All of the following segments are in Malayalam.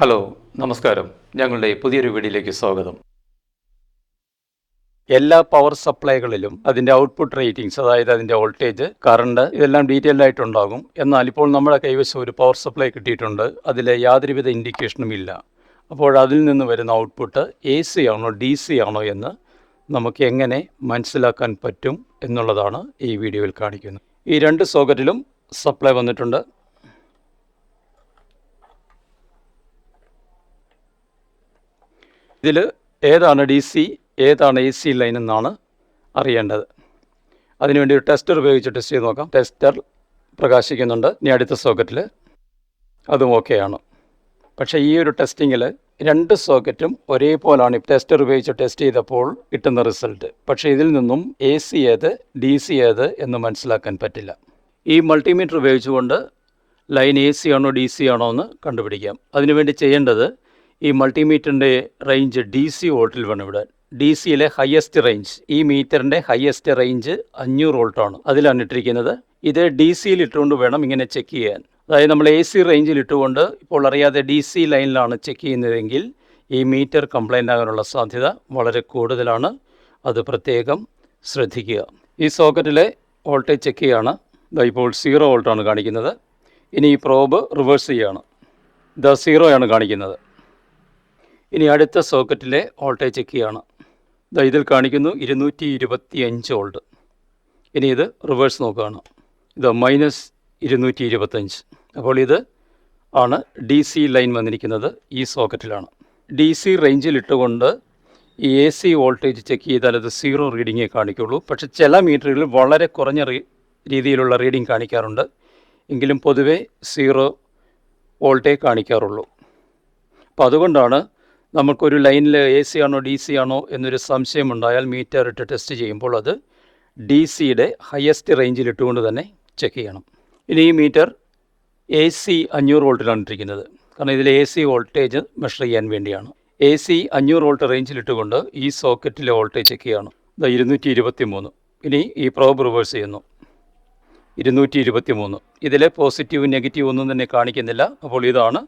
ഹലോ നമസ്കാരം. ഞങ്ങളുടെ പുതിയൊരു വീഡിയോയിലേക്ക് സ്വാഗതം. എല്ലാ പവർ സപ്ലൈകളിലും അതിന്റെ ഔട്ട്പുട്ട് റേറ്റിംഗ്സ് അതായത് അതിന്റെ വോൾട്ടേജ് കറണ്ട് ഇതെല്ലാം ഡീറ്റെയിൽഡ് ആയിട്ടുണ്ടാകും. എന്നാൽ ഇപ്പോൾ നമ്മുടെ കൈവശം ഒരു പവർ സപ്ലൈ കിട്ടിയിട്ടുണ്ട്. അതിൽ യാതൊരുവിധ ഇൻഡിക്കേഷനും ഇല്ല. അപ്പോൾ അതിൽ നിന്ന് വരുന്ന ഔട്ട്പുട്ട് എ സി ആണോ ഡി സി ആണോ എന്ന് നമുക്ക് എങ്ങനെ മനസ്സിലാക്കാൻ പറ്റും എന്നുള്ളതാണ് ഈ വീഡിയോയിൽ കാണിക്കുന്നത്. ഈ രണ്ട് സോക്കറ്റിലും സപ്ലൈ വന്നിട്ടുണ്ട്. ഇതിൽ ഏതാണ് ഡി സി ഏതാണ് എ സി ലൈൻ എന്നാണ് അറിയേണ്ടത്. അതിനുവേണ്ടി ഒരു ടെസ്റ്റർ ഉപയോഗിച്ച് ടെസ്റ്റ് ചെയ്ത് നോക്കാം. ടെസ്റ്റർ പ്രകാശിക്കുന്നുണ്ട്. ഇനി അടുത്ത സോക്കറ്റിൽ അതും ഓക്കെയാണ് പക്ഷേ ഈ ഒരു ടെസ്റ്റിങ്ങിൽ രണ്ട് സോക്കറ്റും ഒരേപോലാണ്. ടെസ്റ്റർ ഉപയോഗിച്ച് ടെസ്റ്റ് ചെയ്തപ്പോൾ കിട്ടുന്ന റിസൾട്ട് പക്ഷേ ഇതിൽ നിന്നും എ സി ഏത് ഡി സി ഏത് എന്ന് മനസ്സിലാക്കാൻ പറ്റില്ല. ഈ മൾട്ടിമീറ്റർ ഉപയോഗിച്ചുകൊണ്ട് ലൈൻ എ സി ആണോ ഡി സി ആണോ എന്ന് കണ്ടുപിടിക്കാം. അതിനുവേണ്ടി ചെയ്യേണ്ടത് ഈ മൾട്ടിമീറ്ററിന്റെ റേഞ്ച് ഡി സി വോൾട്ടിൽ വേണം ഇവിടെ. ഡി സിയിലെ ഹയസ്റ്റ് റേഞ്ച് ഈ മീറ്ററിന്റെ ഹയസ്റ്റ് റേഞ്ച് അഞ്ഞൂറ് വോൾട്ടാണ് അതിലാണ് ഇട്ടിരിക്കുന്നത്. ഇത് ഡി സിയിൽ ഇട്ടുകൊണ്ട് വേണം ഇങ്ങനെ ചെക്ക് ചെയ്യാൻ. അതായത് നമ്മൾ എ സി റേഞ്ചിൽ ഇട്ടുകൊണ്ട് ഇപ്പോൾ അറിയാതെ ഡി സി ലൈനിലാണ് ചെക്ക് ചെയ്യുന്നതെങ്കിൽ ഈ മീറ്റർ കംപ്ലൈന്റ് ആകാനുള്ള സാധ്യത വളരെ കൂടുതലാണ്. അത് പ്രത്യേകം ശ്രദ്ധിക്കുക. ഈ സോക്കറ്റിലെ വോൾട്ടേജ് ചെക്ക് ചെയ്യാണ്. ഇപ്പോൾ സീറോ വോൾട്ടാണ് കാണിക്കുന്നത്. ഇനി ഈ പ്രോബ് റിവേഴ്സ് ചെയ്യുകയാണ് ഇത് സീറോയാണ് കാണിക്കുന്നത്. ഇനി അടുത്ത സോക്കറ്റിലെ വോൾട്ടേജ് ചെക്ക് ചെയ്യാണ് ഇതാ ഇതിൽ കാണിക്കുന്നു ഇരുന്നൂറ്റി ഇരുപത്തി അഞ്ച് വോൾട്ട്. ഇനി ഇത് റിവേഴ്സ് നോക്കുകയാണ്. ഇത് മൈനസ് ഇരുന്നൂറ്റി ഇരുപത്തഞ്ച് അപ്പോൾ ഇത് ആണ് ഡി സി ലൈൻ വന്നിരിക്കുന്നത് ഈ സോക്കറ്റിലാണ്. ഡി സി റേഞ്ചിൽ ഇട്ടുകൊണ്ട് ഈ എ സി വോൾട്ടേജ് ചെക്ക് ചെയ്താൽ അത് സീറോ റീഡിങ്ങേ കാണിക്കുള്ളൂ. പക്ഷേ ചില മീറ്ററുകളിൽ വളരെ കുറഞ്ഞ രീതിയിലുള്ള റീഡിംഗ് കാണിക്കാറുണ്ട്. എങ്കിലും പൊതുവേ സീറോ വോൾട്ടേ കാണിക്കാറുള്ളൂ. അപ്പോൾ അതുകൊണ്ടാണ് നമുക്കൊരു ലൈനിൽ എ സി ആണോ ഡി സി ആണോ എന്നൊരു സംശയമുണ്ടായാൽ മീറ്റർ ഇട്ട് ടെസ്റ്റ് ചെയ്യുമ്പോൾ അത് ഡി സിയുടെ ഹയസ്റ്റ് റേഞ്ചിൽ ഇട്ടുകൊണ്ട് തന്നെ ചെക്ക് ചെയ്യണം. ഇനി ഈ മീറ്റർ എ സി അഞ്ഞൂറ് വോൾട്ടിലാണ് ഇട്ടിരിക്കുന്നത്. കാരണം ഇതിൽ എ സി വോൾട്ടേജ് മെഷർ ചെയ്യാൻ വേണ്ടിയാണ്. എ സി അഞ്ഞൂറ് വോൾട്ട് റേഞ്ചിൽ ഇട്ടുകൊണ്ട് ഈ സോക്കറ്റിലെ വോൾട്ടേജ് ചെക്ക് ചെയ്യണം. ഇത് ഇരുന്നൂറ്റി ഇരുപത്തി മൂന്ന് ഇനി ഈ പ്രോബ് റിവേഴ്സ് ചെയ്യുന്നു. ഇരുന്നൂറ്റി ഇരുപത്തി മൂന്ന് ഇതിലെ പോസിറ്റീവ് നെഗറ്റീവ് ഒന്നും തന്നെ കാണിക്കുന്നില്ല. അപ്പോൾ ഇതാണ്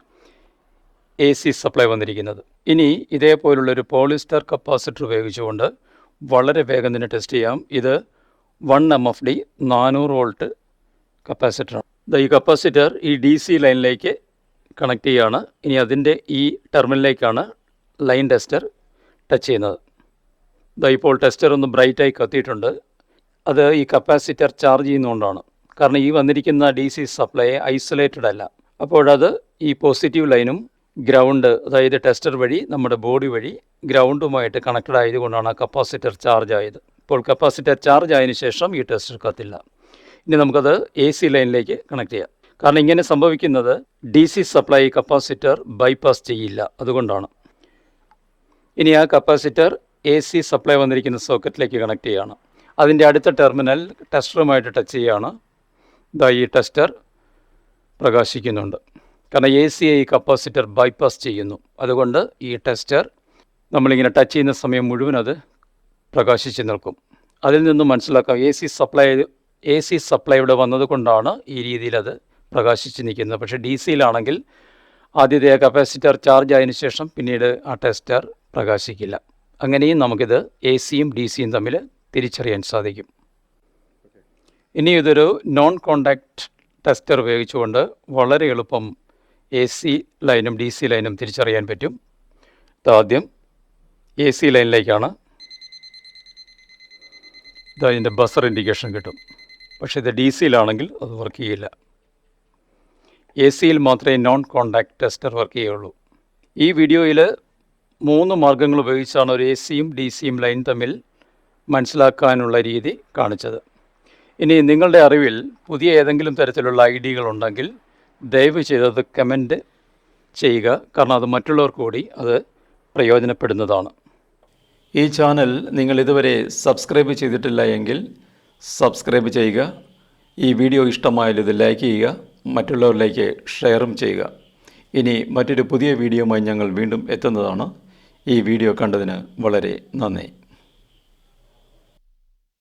എ സി സപ്ലൈ വന്നിരിക്കുന്നത്. ഇനി ഇതേപോലുള്ളൊരു പോളിസ്റ്റർ കപ്പാസിറ്റർ ഉപയോഗിച്ചുകൊണ്ട് വളരെ വേഗം തന്നെ ടെസ്റ്റ് ചെയ്യാം. ഇത് വൺ എം എഫ് ഡി നാനൂറ് വോൾട്ട് കപ്പാസിറ്ററാണ് ഈ കപ്പാസിറ്റർ ഈ ഡി സി ലൈനിലേക്ക് കണക്ട് ചെയ്യുകയാണ് ഇനി അതിന്റെ ഈ ടെർമിനലിലേക്കാണ് ലൈൻ ടെസ്റ്റർ ടച്ച് ചെയ്യുന്നത്. ഇതാ ഇപ്പോൾ ടെസ്റ്റർ ഒന്ന് ബ്രൈറ്റായി കത്തിയിട്ടുണ്ട്. അത് ഈ കപ്പാസിറ്റർ ചാർജ് ചെയ്യുന്നതുകൊണ്ടാണ്. കാരണം ഈ വന്നിരിക്കുന്ന ഡി സി സപ്ലൈ ഐസൊലേറ്റഡ് അല്ല. അപ്പോഴത് ഈ പോസിറ്റീവ് ലൈനും ഗ്രൗണ്ട് അതായത് ടെസ്റ്റർ വഴി നമ്മുടെ ബോഡി വഴി ഗ്രൗണ്ടുമായിട്ട് കണക്റ്റഡ് ആയതുകൊണ്ടാണ് കപ്പാസിറ്റർ ചാർജ് ആയത്. ഇപ്പോൾ കപ്പാസിറ്റർ ചാർജ് ആയതിനു ശേഷം ഈ ടെസ്റ്റർ കത്തില്ല. ഇനി നമുക്കത് എ സി ലൈനിലേക്ക് കണക്ട് ചെയ്യാം. കാരണം ഇങ്ങനെ സംഭവിക്കുന്നത് D C supply capacitor bypass ചെയ്യില്ല. അതുകൊണ്ടാണ്. ഇനി ആ കപ്പാസിറ്റർ എ സി സപ്ലൈ വന്നിരിക്കുന്ന സോക്കറ്റിലേക്ക് കണക്ട് ചെയ്യുകയാണ് അതിന്റെ അടുത്ത ടെർമിനൽ ടെസ്റ്ററുമായിട്ട് ടച്ച് ചെയ്യുകയാണ് ഇതാ ഈ ടെസ്റ്റർ പ്രകാശിക്കുന്നുണ്ട്. കാരണം എ സി ഐ കപ്പാസിറ്റർ ബൈപ്പാസ് ചെയ്യുന്നു. അതുകൊണ്ട് ഈ ടെസ്റ്റർ നമ്മളിങ്ങനെ ടച്ച് ചെയ്യുന്ന സമയം മുഴുവൻ അത് പ്രകാശിച്ച് നിൽക്കും. അതിൽ നിന്നും മനസ്സിലാക്കാം A C supply A C supply ഇവിടെ വന്നതുകൊണ്ടാണ് ഈ രീതിയിൽ അത് പ്രകാശിച്ച് നിൽക്കുന്നത്. പക്ഷേ ഡി സിയിലാണെങ്കിൽ ആദ്യത്തെ കപ്പാസിറ്റർ ചാർജ് ആയതിനു ശേഷം പിന്നീട് ആ ടെസ്റ്റർ പ്രകാശിക്കില്ല. അങ്ങനെയും നമുക്കിത് എ സിയും ഡി സിയും തമ്മിൽ തിരിച്ചറിയാൻ സാധിക്കും. ഇനി ഇതൊരു നോൺ കോണ്ടാക്ട് ടെസ്റ്റർ ഉപയോഗിച്ചുകൊണ്ട് വളരെ എളുപ്പം എ സി ലൈനും ഡി സി ലൈനും തിരിച്ചറിയാൻ പറ്റും. ഇതാദ്യം എ സി ലൈനിലേക്കാണ് ഇത് അതിന്റെ ബസർ ഇൻഡിക്കേഷൻ കിട്ടും. പക്ഷേ ഇത് ഡി സിയിലാണെങ്കിൽ അത് വർക്ക് ചെയ്യില്ല. എ സിയിൽ മാത്രമേ നോൺ കോണ്ടാക്ട് ടെസ്റ്റർ വർക്ക് ചെയ്യുള്ളൂ ഈ വീഡിയോയിൽ മൂന്ന് മാർഗങ്ങൾ ഉപയോഗിച്ചാണ് ഒരു എ സിയും ഡി സിയും ലൈൻ തമ്മിൽ മനസ്സിലാക്കാനുള്ള രീതി കാണിച്ചത്. ഇനി നിങ്ങളുടെ അറിവിൽ പുതിയ ഏതെങ്കിലും തരത്തിലുള്ള ഐഡിയകളുണ്ടെങ്കിൽ ദയവ് ചെയ്തത് കമന്റ് ചെയ്യുക. കാരണം അത് മറ്റുള്ളവർക്ക് കൂടി അത് പ്രയോജനപ്പെടുന്നതാണ്. ഈ ചാനൽ നിങ്ങൾ ഇതുവരെ സബ്സ്ക്രൈബ് ചെയ്തിട്ടില്ല എങ്കിൽ സബ്സ്ക്രൈബ് ചെയ്യുക. ഈ വീഡിയോ ഇഷ്ടമായാൽ ഇത് ലൈക്ക് ചെയ്യുക. മറ്റുള്ളവരിലേക്ക് ഷെയറും ചെയ്യുക. ഇനി മറ്റൊരു പുതിയ വീഡിയോയുമായി ഞങ്ങൾ വീണ്ടും എത്തുന്നതാണ്. ഈ വീഡിയോ കണ്ടതിന് വളരെ നന്ദി.